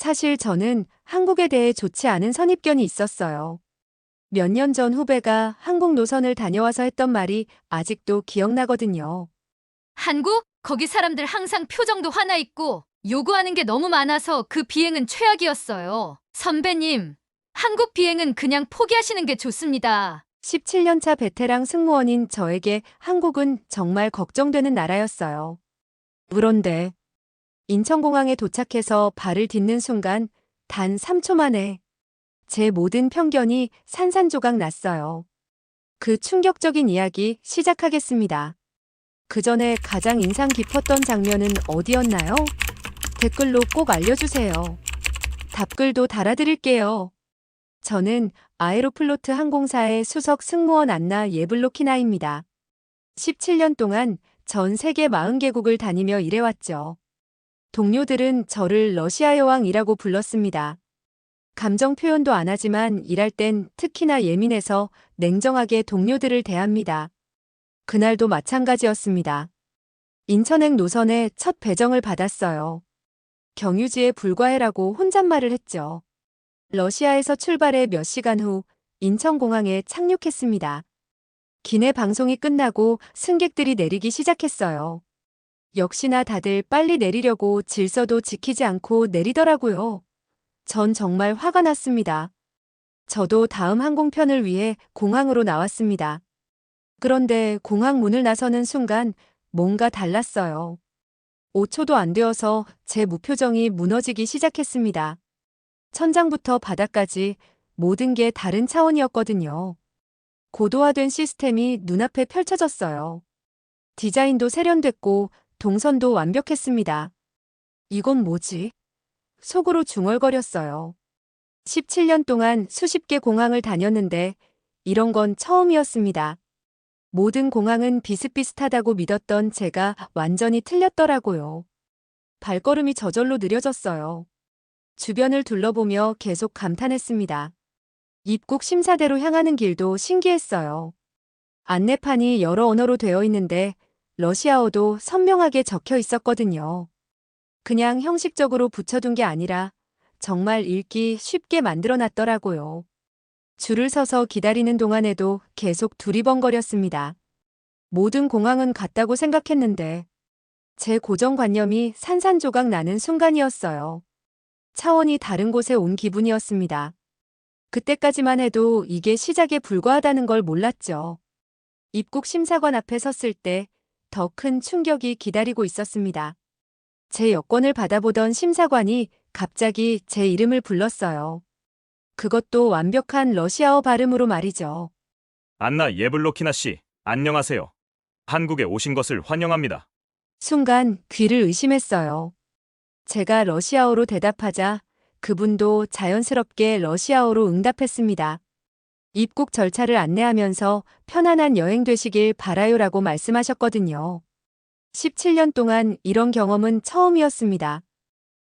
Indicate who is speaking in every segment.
Speaker 1: 사실 저는 한국에 대해 좋지 않은 선입견이 있었어요. 몇 년 전 후배가 한국 노선을 다녀와서 했던 말이 아직도 기억나거든요.
Speaker 2: 한국? 거기 사람들 항상 표정도 화나 있고 요구하는 게 너무 많아서 그 비행은 최악이었어요. 선배님, 한국 비행은 그냥 포기하시는 게 좋습니다.
Speaker 1: 17년차 베테랑 승무원인 저에게 한국은 정말 걱정되는 나라였어요. 그런데 인천공항에 도착해서 발을 딛는 순간 단 3초 만에 제 모든 편견이 산산조각 났어요. 그 충격적인 이야기 시작하겠습니다. 그 전에 가장 인상 깊었던 장면은 어디였나요? 댓글로 꼭 알려주세요. 답글도 달아드릴게요. 저는 아에로플로트 항공사의 수석 승무원 안나 예블로키나입니다. 17년 동안 전 세계 40개국을 다니며 일해왔죠. 동료들은 저를 러시아 여왕이라고 불렀습니다. 감정 표현도 안 하지만 일할 땐 특히나 예민해서 냉정하게 동료들을 대합니다. 그날도 마찬가지였습니다. 인천행 노선에 첫 배정을 받았어요. 경유지에 불과해라고 혼잣말을 했죠. 러시아에서 출발해 몇 시간 후 인천공항에 착륙했습니다. 기내 방송이 끝나고 승객들이 내리기 시작했어요. 역시나 다들 빨리 내리려고 질서도 지키지 않고 내리더라고요. 전 정말 화가 났습니다. 저도 다음 항공편을 위해 공항으로 나왔습니다. 그런데 공항 문을 나서는 순간 뭔가 달랐어요. 5초도 안 되어서 제 무표정이 무너지기 시작했습니다. 천장부터 바닥까지 모든 게 다른 차원이었거든요. 고도화된 시스템이 눈앞에 펼쳐졌어요. 디자인도 세련됐고 동선도 완벽했습니다. 이건 뭐지? 속으로 중얼거렸어요. 17년 동안 수십 개 공항을 다녔는데 이런 건 처음이었습니다. 모든 공항은 비슷비슷하다고 믿었던 제가 완전히 틀렸더라고요. 발걸음이 저절로 느려졌어요. 주변을 둘러보며 계속 감탄했습니다. 입국 심사대로 향하는 길도 신기했어요. 안내판이 여러 언어로 되어 있는데 러시아어도 선명하게 적혀 있었거든요. 그냥 형식적으로 붙여둔 게 아니라 정말 읽기 쉽게 만들어 놨더라고요. 줄을 서서 기다리는 동안에도 계속 두리번거렸습니다. 모든 공항은 같다고 생각했는데 제 고정관념이 산산조각 나는 순간이었어요. 차원이 다른 곳에 온 기분이었습니다. 그때까지만 해도 이게 시작에 불과하다는 걸 몰랐죠. 입국 심사관 앞에 섰을 때 더 큰 충격이 기다리고 있었습니다. 제 여권을 받아보던 심사관이 갑자기 제 이름을 불렀어요. 그것도 완벽한 러시아어 발음으로 말이죠.
Speaker 3: 안나 예블로키나 씨, 안녕하세요. 한국에 오신 것을 환영합니다.
Speaker 1: 순간 귀를 의심했어요. 제가 러시아어로 대답하자 그분도 자연스럽게 러시아어로 응답했습니다. 입국 절차를 안내하면서 편안한 여행 되시길 바라요라고 말씀하셨거든요. 17년 동안 이런 경험은 처음이었습니다.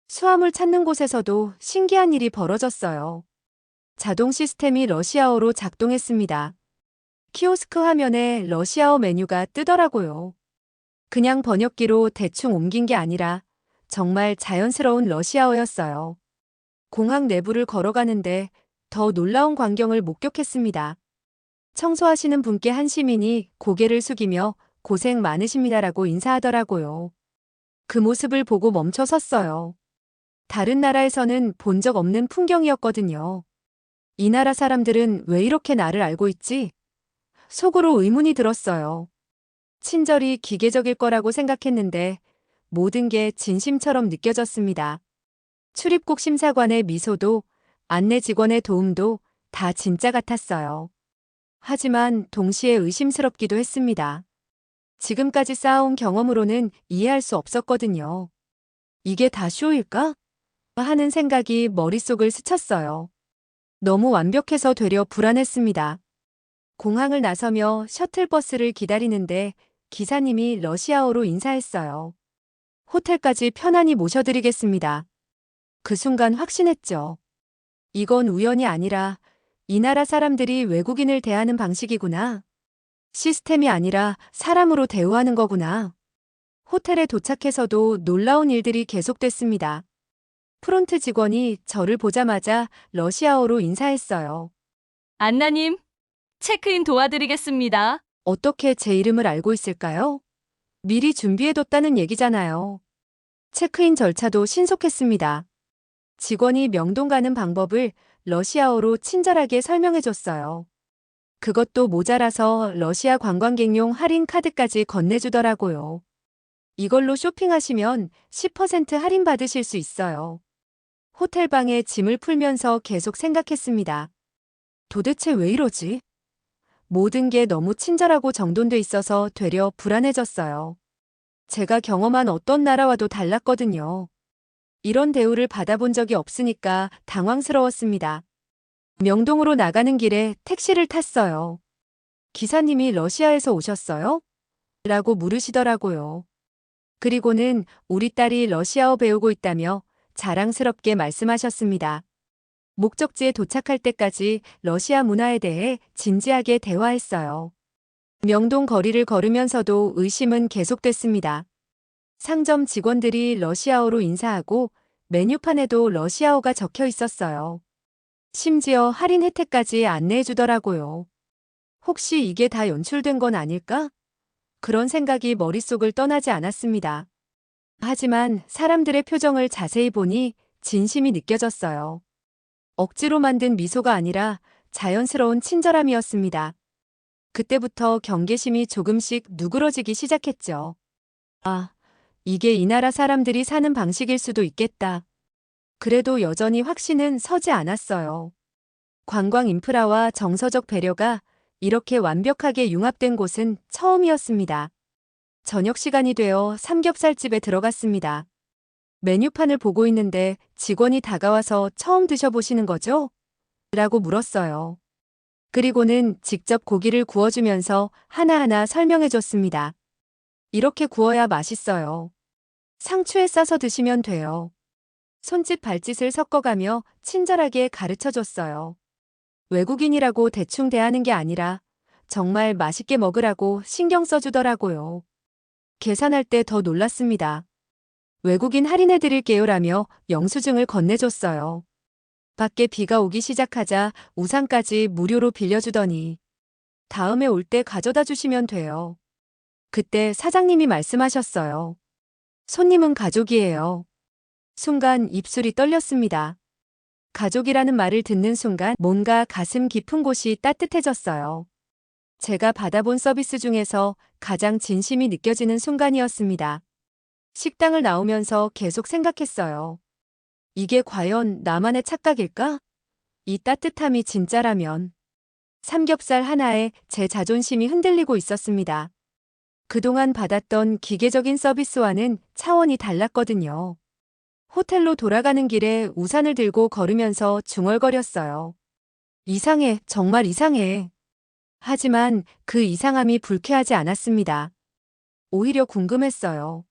Speaker 1: 수화물 찾는 곳에서도 신기한 일이 벌어졌어요. 자동 시스템이 러시아어로 작동했습니다. 키오스크 화면에 러시아어 메뉴가 뜨더라고요. 그냥 번역기로 대충 옮긴 게 아니라 정말 자연스러운 러시아어였어요. 공항 내부를 걸어가는데 더 놀라운 광경을 목격했습니다. 청소하시는 분께 한 시민이 고개를 숙이며 고생 많으십니다라고 인사하더라고요. 그 모습을 보고 멈춰 섰어요. 다른 나라에서는 본 적 없는 풍경이었거든요. 이 나라 사람들은 왜 이렇게 나를 알고 있지? 속으로 의문이 들었어요. 친절이 기계적일 거라고 생각했는데 모든 게 진심처럼 느껴졌습니다. 출입국 심사관의 미소도 안내 직원의 도움도 다 진짜 같았어요. 하지만 동시에 의심스럽기도 했습니다. 지금까지 쌓아온 경험으로는 이해할 수 없었거든요. 이게 다 쇼일까? 하는 생각이 머릿속을 스쳤어요. 너무 완벽해서 되려 불안했습니다. 공항을 나서며 셔틀버스를 기다리는데 기사님이 러시아어로 인사했어요. 호텔까지 편안히 모셔드리겠습니다. 그 순간 확신했죠. 이건 우연이 아니라 이 나라 사람들이 외국인을 대하는 방식이구나. 시스템이 아니라 사람으로 대우하는 거구나. 호텔에 도착해서도 놀라운 일들이 계속됐습니다. 프론트 직원이 저를 보자마자 러시아어로 인사했어요.
Speaker 4: 안나님, 체크인 도와드리겠습니다.
Speaker 1: 어떻게 제 이름을 알고 있을까요? 미리 준비해뒀다는 얘기잖아요. 체크인 절차도 신속했습니다. 직원이 명동 가는 방법을 러시아어로 친절하게 설명해줬어요. 그것도 모자라서 러시아 관광객용 할인 카드까지 건네주더라고요. 이걸로 쇼핑하시면 10% 할인 받으실 수 있어요. 호텔방에 짐을 풀면서 계속 생각했습니다. 도대체 왜 이러지? 모든 게 너무 친절하고 정돈돼 있어서 되려 불안해졌어요. 제가 경험한 어떤 나라와도 달랐거든요. 이런 대우를 받아본 적이 없으니까 당황스러웠습니다. 명동으로 나가는 길에 택시를 탔어요. 기사님이 러시아에서 오셨어요? 라고 물으시더라고요. 그리고는 우리 딸이 러시아어 배우고 있다며 자랑스럽게 말씀하셨습니다. 목적지에 도착할 때까지 러시아 문화에 대해 진지하게 대화했어요. 명동 거리를 걸으면서도 의심은 계속됐습니다. 상점 직원들이 러시아어로 인사하고 메뉴판에도 러시아어가 적혀 있었어요. 심지어 할인 혜택까지 안내해 주더라고요. 혹시 이게 다 연출된 건 아닐까? 그런 생각이 머릿속을 떠나지 않았습니다. 하지만 사람들의 표정을 자세히 보니 진심이 느껴졌어요. 억지로 만든 미소가 아니라 자연스러운 친절함이었습니다. 그때부터 경계심이 조금씩 누그러지기 시작했죠. 아, 이게 이 나라 사람들이 사는 방식일 수도 있겠다. 그래도 여전히 확신은 서지 않았어요. 관광 인프라와 정서적 배려가 이렇게 완벽하게 융합된 곳은 처음이었습니다. 저녁 시간이 되어 삼겹살집에 들어갔습니다. 메뉴판을 보고 있는데 직원이 다가와서 처음 드셔보시는 거죠? 라고 물었어요. 그리고는 직접 고기를 구워주면서 하나하나 설명해줬습니다. 이렇게 구워야 맛있어요. 상추에 싸서 드시면 돼요. 손짓 발짓을 섞어가며 친절하게 가르쳐줬어요. 외국인이라고 대충 대하는 게 아니라 정말 맛있게 먹으라고 신경 써주더라고요. 계산할 때 더 놀랐습니다. 외국인 할인해드릴게요라며 영수증을 건네줬어요. 밖에 비가 오기 시작하자 우산까지 무료로 빌려주더니 다음에 올 때 가져다 주시면 돼요. 그때 사장님이 말씀하셨어요. 손님은 가족이에요. 순간 입술이 떨렸습니다. 가족이라는 말을 듣는 순간 뭔가 가슴 깊은 곳이 따뜻해졌어요. 제가 받아본 서비스 중에서 가장 진심이 느껴지는 순간이었습니다. 식당을 나오면서 계속 생각했어요. 이게 과연 나만의 착각일까? 이 따뜻함이 진짜라면. 삼겹살 하나에 제 자존심이 흔들리고 있었습니다. 그동안 받았던 기계적인 서비스와는 차원이 달랐거든요. 호텔로 돌아가는 길에 우산을 들고 걸으면서 중얼거렸어요. 이상해, 정말 이상해. 하지만 그 이상함이 불쾌하지 않았습니다. 오히려 궁금했어요.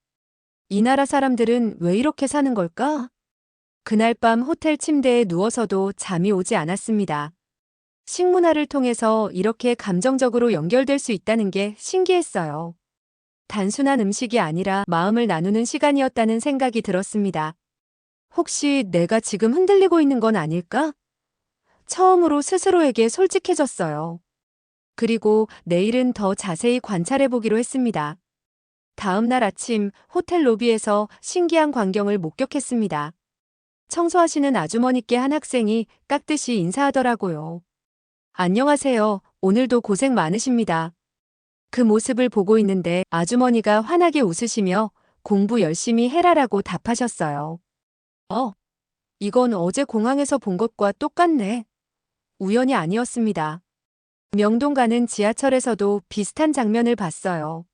Speaker 1: 이 나라 사람들은 왜 이렇게 사는 걸까? 그날 밤 호텔 침대에 누워서도 잠이 오지 않았습니다. 식문화를 통해서 이렇게 감정적으로 연결될 수 있다는 게 신기했어요. 단순한 음식이 아니라 마음을 나누는 시간이었다는 생각이 들었습니다. 혹시 내가 지금 흔들리고 있는 건 아닐까? 처음으로 스스로에게 솔직해졌어요. 그리고 내일은 더 자세히 관찰해 보기로 했습니다. 다음 날 아침 호텔 로비에서 신기한 광경을 목격했습니다. 청소하시는 아주머니께 한 학생이 깍듯이 인사하더라고요. 안녕하세요. 오늘도 고생 많으십니다. 그 모습을 보고 있는데 아주머니가 환하게 웃으시며 공부 열심히 해라라고 답하셨어요. 어, 이건 어제 공항에서 본 것과 똑같네. 우연이 아니었습니다. 명동 가는 지하철에서도 비슷한 장면을 봤어요.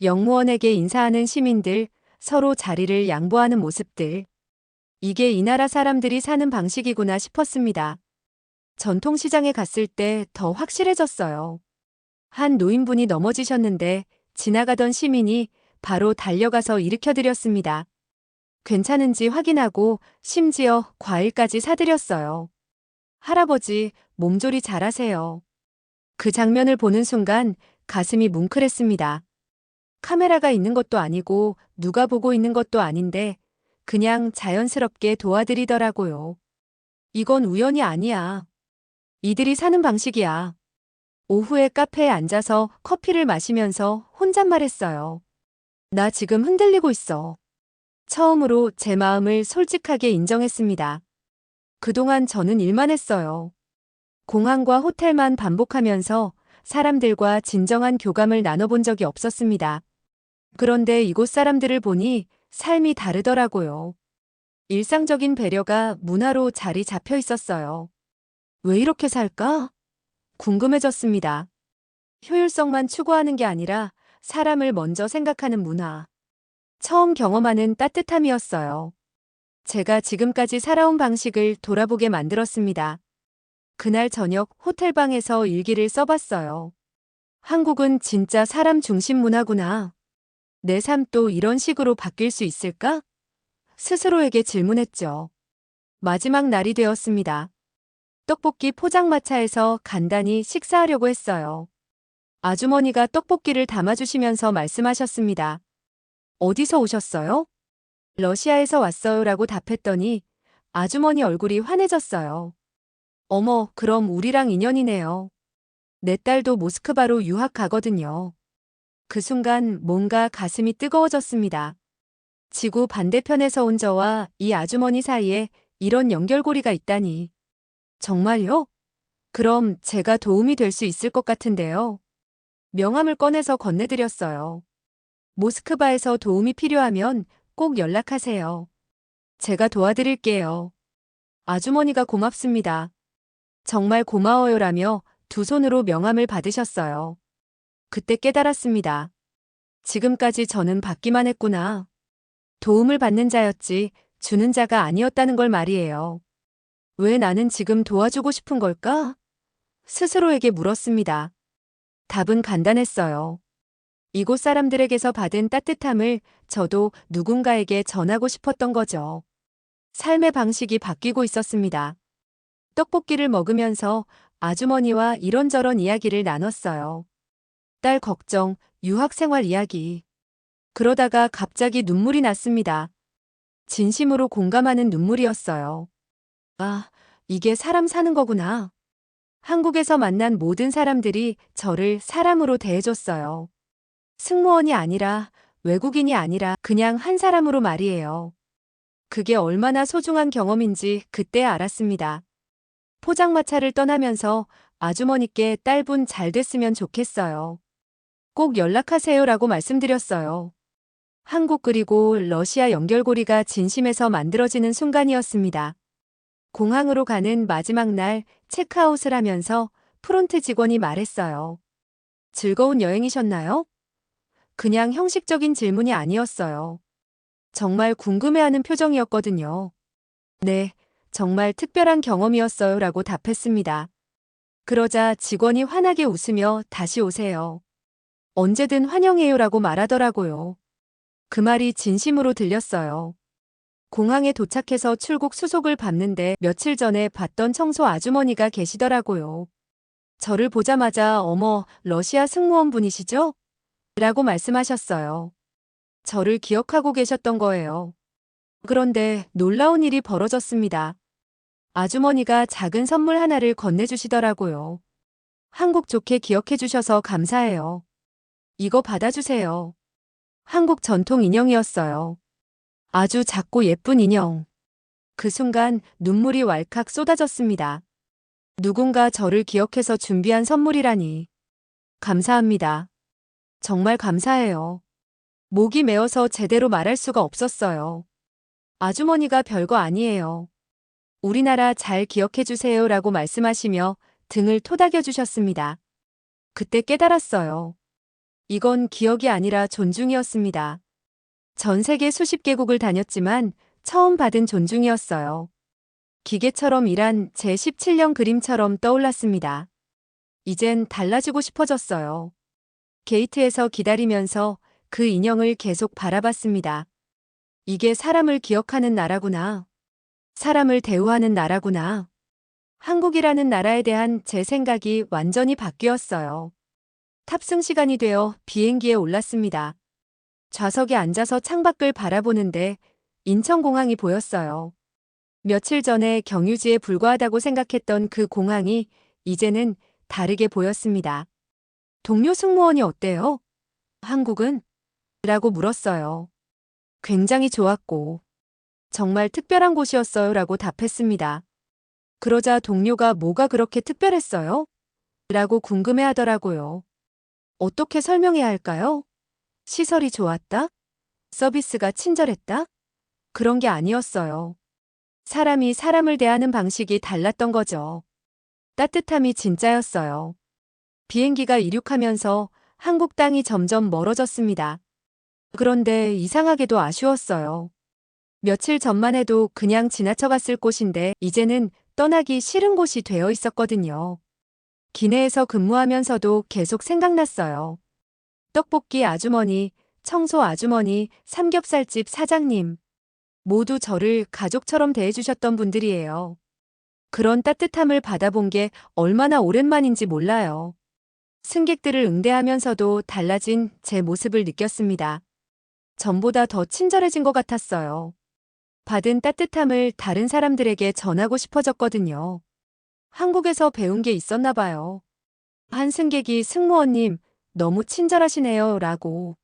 Speaker 1: 영무원에게 인사하는 시민들, 서로 자리를 양보하는 모습들. 이게 이 나라 사람들이 사는 방식이구나 싶었습니다. 전통시장에 갔을 때 더 확실해졌어요. 한 노인분이 넘어지셨는데 지나가던 시민이 바로 달려가서 일으켜드렸습니다. 괜찮은지 확인하고 심지어 과일까지 사드렸어요. 할아버지, 몸조리 잘하세요. 그 장면을 보는 순간 가슴이 뭉클했습니다. 카메라가 있는 것도 아니고 누가 보고 있는 것도 아닌데 그냥 자연스럽게 도와드리더라고요. 이건 우연이 아니야. 이들이 사는 방식이야. 오후에 카페에 앉아서 커피를 마시면서 혼잣말했어요. 나 지금 흔들리고 있어. 처음으로 제 마음을 솔직하게 인정했습니다. 그동안 저는 일만 했어요. 공항과 호텔만 반복하면서 사람들과 진정한 교감을 나눠본 적이 없었습니다. 그런데 이곳 사람들을 보니 삶이 다르더라고요. 일상적인 배려가 문화로 자리 잡혀 있었어요. 왜 이렇게 살까? 궁금해졌습니다. 효율성만 추구하는 게 아니라 사람을 먼저 생각하는 문화. 처음 경험하는 따뜻함이었어요. 제가 지금까지 살아온 방식을 돌아보게 만들었습니다. 그날 저녁 호텔방에서 일기를 써봤어요. 한국은 진짜 사람 중심 문화구나. 내 삶도 이런 식으로 바뀔 수 있을까? 스스로에게 질문했죠. 마지막 날이 되었습니다. 떡볶이 포장마차에서 간단히 식사하려고 했어요. 아주머니가 떡볶이를 담아주시면서 말씀하셨습니다. 어디서 오셨어요? 러시아에서 왔어요 라고 답했더니 아주머니 얼굴이 환해졌어요. 어머, 그럼 우리랑 인연이네요. 내 딸도 모스크바로 유학 가거든요. 그 순간 뭔가 가슴이 뜨거워졌습니다. 지구 반대편에서 온 저와 이 아주머니 사이에 이런 연결고리가 있다니. 정말요? 그럼 제가 도움이 될 수 있을 것 같은데요. 명함을 꺼내서 건네드렸어요. 모스크바에서 도움이 필요하면 꼭 연락하세요. 제가 도와드릴게요. 아주머니가 고맙습니다. 정말 고마워요라며 두 손으로 명함을 받으셨어요. 그때 깨달았습니다. 지금까지 저는 받기만 했구나. 도움을 받는 자였지 주는 자가 아니었다는 걸 말이에요. 왜 나는 지금 도와주고 싶은 걸까? 스스로에게 물었습니다. 답은 간단했어요. 이곳 사람들에게서 받은 따뜻함을 저도 누군가에게 전하고 싶었던 거죠. 삶의 방식이 바뀌고 있었습니다. 떡볶이를 먹으면서 아주머니와 이런저런 이야기를 나눴어요. 딸 걱정, 유학생활 이야기. 그러다가 갑자기 눈물이 났습니다. 진심으로 공감하는 눈물이었어요. 아, 이게 사람 사는 거구나. 한국에서 만난 모든 사람들이 저를 사람으로 대해줬어요. 승무원이 아니라 외국인이 아니라 그냥 한 사람으로 말이에요. 그게 얼마나 소중한 경험인지 그때 알았습니다. 포장마차를 떠나면서 아주머니께 딸분 잘 됐으면 좋겠어요. 꼭 연락하세요라고 말씀드렸어요. 한국 그리고 러시아 연결고리가 진심에서 만들어지는 순간이었습니다. 공항으로 가는 마지막 날 체크아웃을 하면서 프론트 직원이 말했어요. 즐거운 여행이셨나요? 그냥 형식적인 질문이 아니었어요. 정말 궁금해하는 표정이었거든요. 네, 정말 특별한 경험이었어요 라고 답했습니다. 그러자 직원이 환하게 웃으며 다시 오세요. 언제든 환영해요 라고 말하더라고요. 그 말이 진심으로 들렸어요. 공항에 도착해서 출국 수속을 밟는데 며칠 전에 봤던 청소 아주머니가 계시더라고요. 저를 보자마자 어머, 러시아 승무원 분이시죠? 라고 말씀하셨어요. 저를 기억하고 계셨던 거예요. 그런데 놀라운 일이 벌어졌습니다. 아주머니가 작은 선물 하나를 건네주시더라고요. 한국 좋게 기억해 주셔서 감사해요. 이거 받아주세요. 한국 전통 인형이었어요. 아주 작고 예쁜 인형. 그 순간 눈물이 왈칵 쏟아졌습니다. 누군가 저를 기억해서 준비한 선물이라니. 감사합니다. 정말 감사해요. 목이 메어서 제대로 말할 수가 없었어요. 아주머니가 별거 아니에요. 우리나라 잘 기억해 주세요 라고 말씀하시며 등을 토닥여 주셨습니다. 그때 깨달았어요. 이건 기억이 아니라 존중이었습니다. 전 세계 수십 개국을 다녔지만 처음 받은 존중이었어요. 기계처럼 일한 제 17년 그림처럼 떠올랐습니다. 이젠 달라지고 싶어졌어요. 게이트에서 기다리면서 그 인형을 계속 바라봤습니다. 이게 사람을 기억하는 나라구나. 사람을 대우하는 나라구나. 한국이라는 나라에 대한 제 생각이 완전히 바뀌었어요. 탑승 시간이 되어 비행기에 올랐습니다. 좌석에 앉아서 창밖을 바라보는데 인천공항이 보였어요. 며칠 전에 경유지에 불과하다고 생각했던 그 공항이 이제는 다르게 보였습니다. 동료 승무원이 어때요? 한국은? 라고 물었어요. 굉장히 좋았고, 정말 특별한 곳이었어요 라고 답했습니다. 그러자 동료가 뭐가 그렇게 특별했어요? 라고 궁금해 하더라고요. 어떻게 설명해야 할까요? 시설이 좋았다? 서비스가 친절했다? 그런 게 아니었어요. 사람이 사람을 대하는 방식이 달랐던 거죠. 따뜻함이 진짜였어요. 비행기가 이륙하면서 한국 땅이 점점 멀어졌습니다. 그런데 이상하게도 아쉬웠어요. 며칠 전만 해도 그냥 지나쳐갔을 곳인데 이제는 떠나기 싫은 곳이 되어 있었거든요. 기내에서 근무하면서도 계속 생각났어요. 떡볶이 아주머니, 청소 아주머니, 삼겹살집 사장님. 모두 저를 가족처럼 대해주셨던 분들이에요. 그런 따뜻함을 받아본 게 얼마나 오랜만인지 몰라요. 승객들을 응대하면서도 달라진 제 모습을 느꼈습니다. 전보다 더 친절해진 것 같았어요. 받은 따뜻함을 다른 사람들에게 전하고 싶어졌거든요. 한국에서 배운 게 있었나 봐요. 한 승객이 승무원님, 너무 친절하시네요. 라고.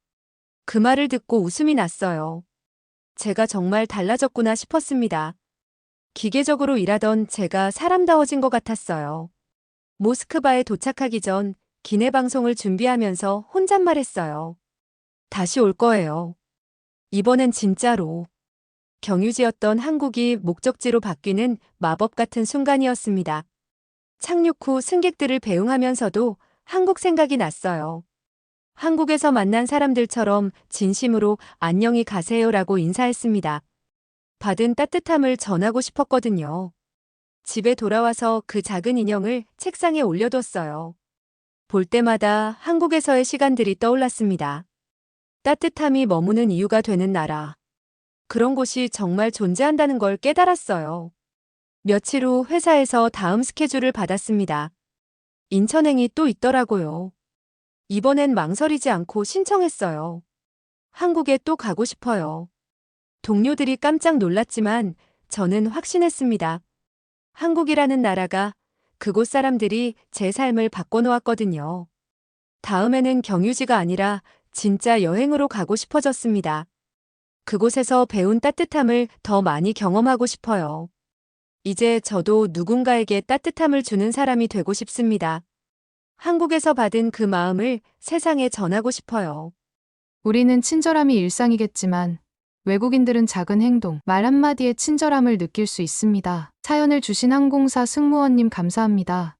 Speaker 1: 그 말을 듣고 웃음이 났어요. 제가 정말 달라졌구나 싶었습니다. 기계적으로 일하던 제가 사람다워진 것 같았어요. 모스크바에 도착하기 전 기내 방송을 준비하면서 혼잣말했어요. 다시 올 거예요. 이번엔 진짜로. 경유지였던 한국이 목적지로 바뀌는 마법 같은 순간이었습니다. 착륙 후 승객들을 배웅하면서도 한국 생각이 났어요. 한국에서 만난 사람들처럼 진심으로 안녕히 가세요라고 인사했습니다. 받은 따뜻함을 전하고 싶었거든요. 집에 돌아와서 그 작은 인형을 책상에 올려뒀어요. 볼 때마다 한국에서의 시간들이 떠올랐습니다. 따뜻함이 머무는 이유가 되는 나라. 그런 곳이 정말 존재한다는 걸 깨달았어요. 며칠 후 회사에서 다음 스케줄을 받았습니다. 인천행이 또 있더라고요. 이번엔 망설이지 않고 신청했어요. 한국에 또 가고 싶어요. 동료들이 깜짝 놀랐지만 저는 확신했습니다. 한국이라는 나라가 그곳 사람들이 제 삶을 바꿔놓았거든요. 다음에는 경유지가 아니라 진짜 여행으로 가고 싶어졌습니다. 그곳에서 배운 따뜻함을 더 많이 경험하고 싶어요. 이제 저도 누군가에게 따뜻함을 주는 사람이 되고 싶습니다. 한국에서 받은 그 마음을 세상에 전하고 싶어요.
Speaker 5: 우리는 친절함이 일상이겠지만 외국인들은 작은 행동, 말 한마디에 친절함을 느낄 수 있습니다. 사연을 주신 항공사 승무원님 감사합니다.